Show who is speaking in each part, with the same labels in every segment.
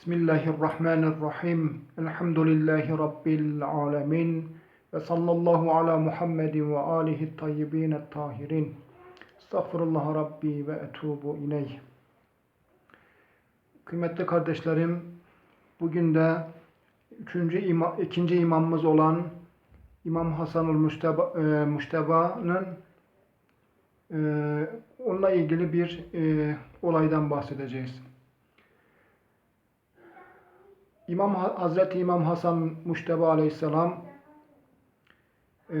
Speaker 1: Bismillahirrahmanirrahim. Elhamdülillahi Rabbil alemin. Ve sallallahu ala Muhammedin ve alihi tayyibin tahirin. Estağfurullah Rabbi ve etubu ileyh. Kıymetli kardeşlerim, bugün de üçüncü ima, ikinci imamımız olan İmam Hasanul Müşteba, e, Müşteba'nın e, onunla ilgili bir e, olaydan bahsedeceğiz. İmam Hazreti İmam Hasan Muşteba Aleyhisselam e,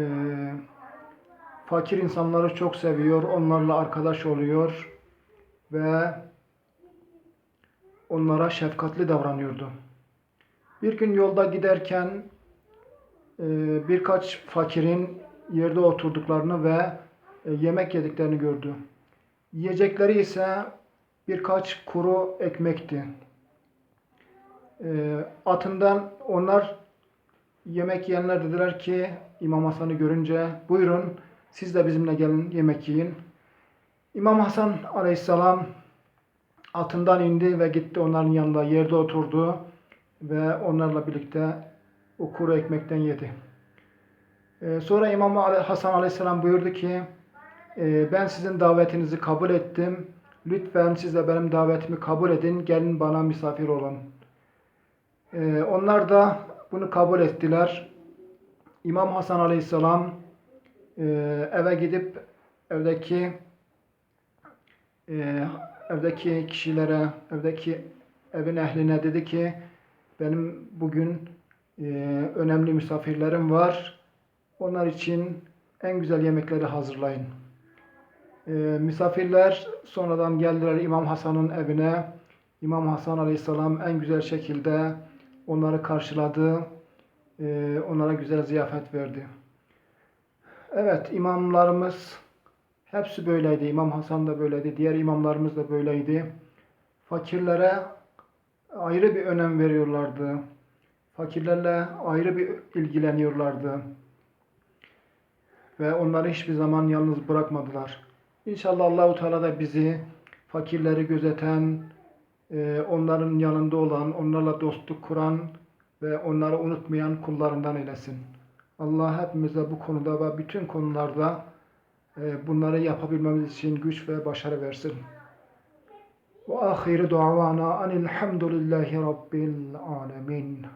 Speaker 1: fakir insanları çok seviyor, onlarla arkadaş oluyor ve onlara şefkatli davranıyordu. Bir gün yolda giderken e, birkaç fakirin yerde oturduklarını ve e, yemek yediklerini gördü. Yiyecekleri ise birkaç kuru ekmekti e, atından onlar yemek yiyenler dediler ki İmam Hasan'ı görünce buyurun siz de bizimle gelin yemek yiyin. İmam Hasan aleyhisselam atından indi ve gitti onların yanında yerde oturdu ve onlarla birlikte o kuru ekmekten yedi. Ee, sonra İmam Hasan aleyhisselam buyurdu ki e, ben sizin davetinizi kabul ettim. Lütfen siz de benim davetimi kabul edin. Gelin bana misafir olun. Ee, onlar da bunu kabul ettiler. İmam Hasan Aleyhisselam e, eve gidip evdeki e, evdeki kişilere, evdeki evin ehline dedi ki benim bugün e, önemli misafirlerim var. Onlar için en güzel yemekleri hazırlayın. Misafirler sonradan geldiler İmam Hasan'ın evine. İmam Hasan Aleyhisselam en güzel şekilde onları karşıladı, e, onlara güzel ziyafet verdi. Evet, imamlarımız hepsi böyleydi. İmam Hasan da böyleydi, diğer imamlarımız da böyleydi. Fakirlere ayrı bir önem veriyorlardı. Fakirlerle ayrı bir ilgileniyorlardı. Ve onları hiçbir zaman yalnız bırakmadılar. İnşallah Allahu Teala da bizi fakirleri gözeten, onların yanında olan, onlarla dostluk kuran ve onları unutmayan kullarından eylesin. Allah hepimize bu konuda ve bütün konularda e, bunları yapabilmemiz için güç ve başarı versin. Ve ahiri duavana anilhamdülillahi rabbil alemin.